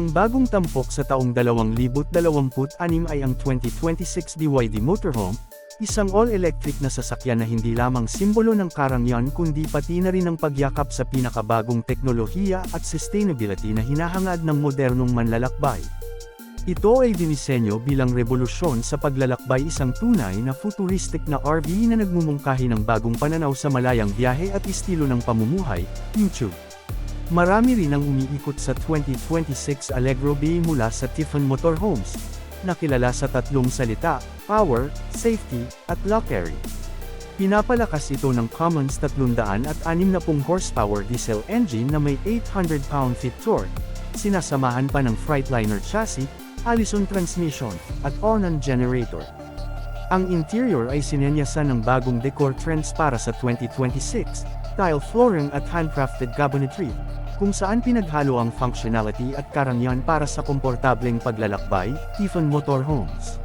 Ang bagong tampok sa taong 2026 ay ang 2026 BYD Motorhome, isang all-electric na sasakyan na hindi lamang simbolo ng karangyan kundi pati na rin ang pagyakap sa pinakabagong teknolohiya at sustainability na hinahangad ng modernong manlalakbay. Ito ay dinisenyo bilang revolusyon sa paglalakbay isang tunay na futuristic na RV na nagmumungkahi ng bagong pananaw sa malayang biyahe at estilo ng pamumuhay, YouTube. Marami rin ang umiikot sa 2026 Allegro Bay mula sa Tiffin Motorhomes, na kilala sa tatlong salita, power, safety, at luxury. Pinapalakas ito ng Cummins 360 horsepower diesel engine na may 800 pound-feet torque, sinasamahan pa ng Freightliner chassis, Allison transmission, at Onan generator. Ang interior ay sinenyasan ng bagong decor trends para sa 2026, tile flooring at handcrafted cabinetry, kung saan pinaghalo ang functionality at karangyan para sa komportableng paglalakbay, Tiffin Motorhomes.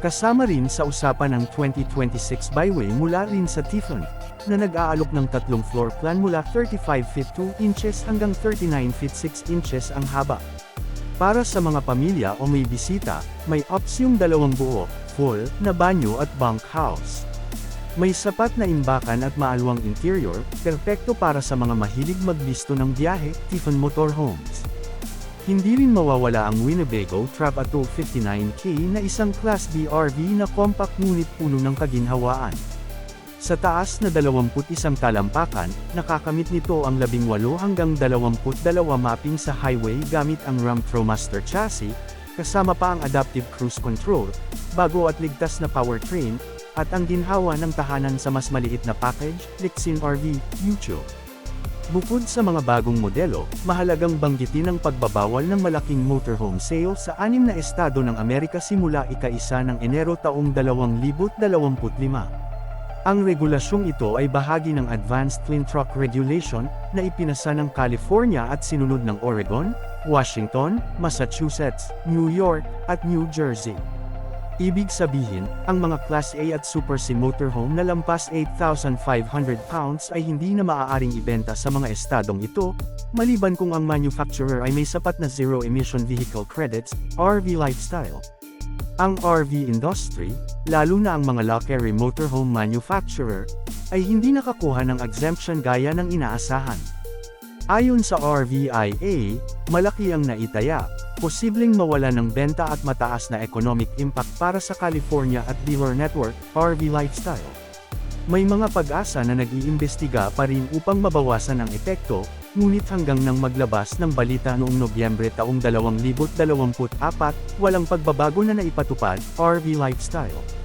Kasama rin sa usapan ang 2026 byway mula rin sa Tiffin, na nag-aalok ng tatlong floor plan mula 35 feet 2 inches hanggang 39 feet 6 inches ang haba. Para sa mga pamilya o may bisita, may opsyong dalawang buo, full, na banyo at bunkhouse. May sapat na imbakan at maalwang interior, perpekto para sa mga mahilig magbisto ng biyahe, Tiffin Motorhomes. Hindi rin mawawala ang Winnebago Travato 59K na isang Class B RV na compact ngunit puno ng kaginhawaan. Sa taas na 21 talampakan, nakakamit nito ang 18 hanggang 22 mapping sa highway gamit ang Ram ProMaster chassis, kasama pa ang adaptive cruise control, bago at ligtas na powertrain, at ang ginhawa ng tahanan sa mas maliit na package, Lixin RV, YouTube. Bukod sa mga bagong modelo, mahalagang banggitin ang pagbabawal ng malaking motorhome sale sa anim na estado ng Amerika simula ika-isa ng Enero taong 2025. Ang regulasyong ito ay bahagi ng Advanced Clean Truck Regulation na ipinasa ng California at sinunod ng Oregon, Washington, Massachusetts, New York, at New Jersey. Ibig sabihin, ang mga Class A at Super C motorhome na lampas 8,500 pounds ay hindi na maaaring ibenta sa mga estadong ito, maliban kung ang manufacturer ay may sapat na zero-emission vehicle credits, RV lifestyle. Ang RV industry, lalo na ang mga luxury motorhome manufacturer, ay hindi nakakuha ng exemption gaya ng inaasahan. Ayon sa RVIA, malaki ang naitaya, posibleng mawala ng benta at mataas na economic impact para sa California at dealer network, RV Lifestyle. May mga pag-asa na nag-iimbestiga pa rin upang mabawasan ang epekto, ngunit hanggang nang maglabas ng balita noong Nobyembre taong 2024, walang pagbabago na naipatupad, RV Lifestyle.